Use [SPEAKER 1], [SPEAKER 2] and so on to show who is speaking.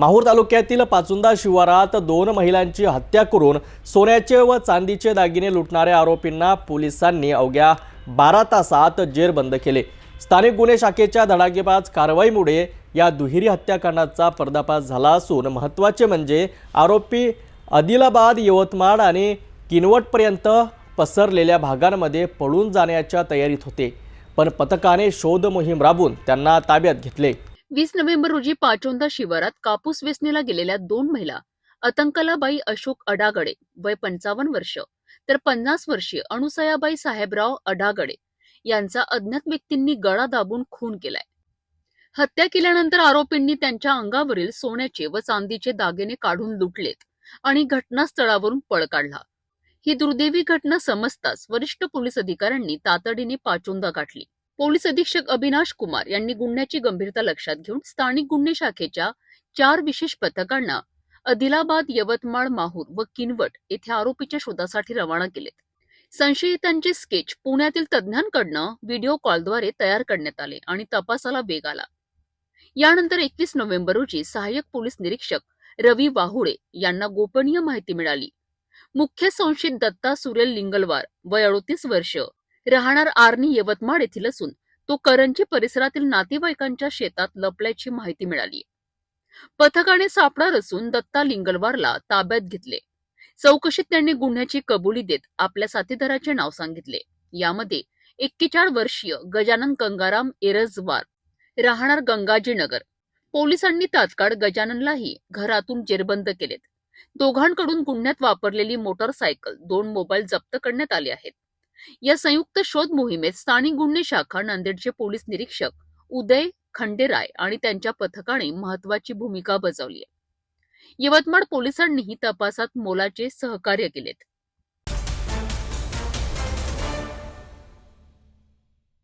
[SPEAKER 1] माहूर तालुक्यातील पाचुंदा शिवारात दोन महिलांची हत्या करून सोन्याचे व चांदीचे दागिने लुटणाऱ्या आरोपींना पोलिसांनी अवघ्या बारा तासात जेरबंद केले. स्थानिक गुन्हे शाखेच्या धडाकेबाज कारवाईमुळे या दुहेरी हत्याकांडाचा पर्दाफाश झाला असून महत्त्वाचे म्हणजे आरोपी आदिलाबाद यवतमाळ आणि किनवटपर्यंत पसरलेल्या भागांमध्ये पळून जाण्याच्या तयारीत होते पण पथकाने शोध मोहीम राबून त्यांना ताब्यात घेतले.
[SPEAKER 2] वीस नोव्हेंबर रोजी पाचोंदा शिवारात कापूस वेचणीला गेलेल्या दोन महिला अतंकलाबाई अशोक अडागडे वय पंचावन्न वर्ष तर पन्नास वर्षीय अणुसयाबाई साहेबराव अडागडे यांचा अज्ञात व्यक्तींनी गळा दाबून खून केलाय. हत्या केल्यानंतर आरोपींनी त्यांच्या अंगावरील सोन्याचे व चांदीचे दागिने काढून लुटलेत आणि घटनास्थळावरून पळ काढला. ही दुर्दैवी घटना समजताच वरिष्ठ पोलीस अधिकाऱ्यांनी तातडीने पाचोंदा गाठली. पोलीस अधीक्षक अविनाश कुमार यांनी गुन्ह्याची गंभीरता लक्षात घेऊन स्थानिक गुन्हे शाखेच्या चार विशेष पथकांना आदिलाबाद यवतमाळ माहूर व किनवट येथे आरोपीच्या शोधासाठी रवाना केलेत. संशयितांचे स्केच पुण्यातील तज्ज्ञांकडनं व्हिडिओ कॉलद्वारे तयार करण्यात आले आणि तपासाला वेग आला. यानंतर एकवीस नोव्हेंबर रोजी सहाय्यक पोलीस निरीक्षक रवी वाहुळे यांना गोपनीय माहिती मिळाली. मुख्य संशयित दत्ता सुरेल लिंगलवार वय अडोतीस वर्ष राहणार आर्नी यवतमाळ येथील असून तो करंजी परिसरातील नातेवाईकांच्या शेतात लपल्याची माहिती मिळाली. पथकाने सापळा रचून दत्ता लिंगलवारला ताब्यात घेतले. चौकशीत त्यांनी गुन्ह्याची कबुली देत आपल्या साथीदाराचे नाव सांगितले. यामध्ये एक्केचाळ वर्षीय गजानन गंगाराम एरजवार राहणार गंगाजीनगर. पोलिसांनी तात्काळ गजाननलाही घरातून जेरबंद केलेत. दोघांकडून गुन्ह्यात वापरलेली मोटरसायकल दोन मोबाईल जप्त करण्यात आले आहेत. या संयुक्त शोध मोहिमेत स्थानिक गुन्हे शाखा नांदेडचे पोलीस निरीक्षक उदय खंडेराय आणि त्यांच्या पथकाने महत्वाची भूमिका बजावली आहे. यवतमाळ पोलिसांनीही तपासात मोलाचे सहकार्य केलेत.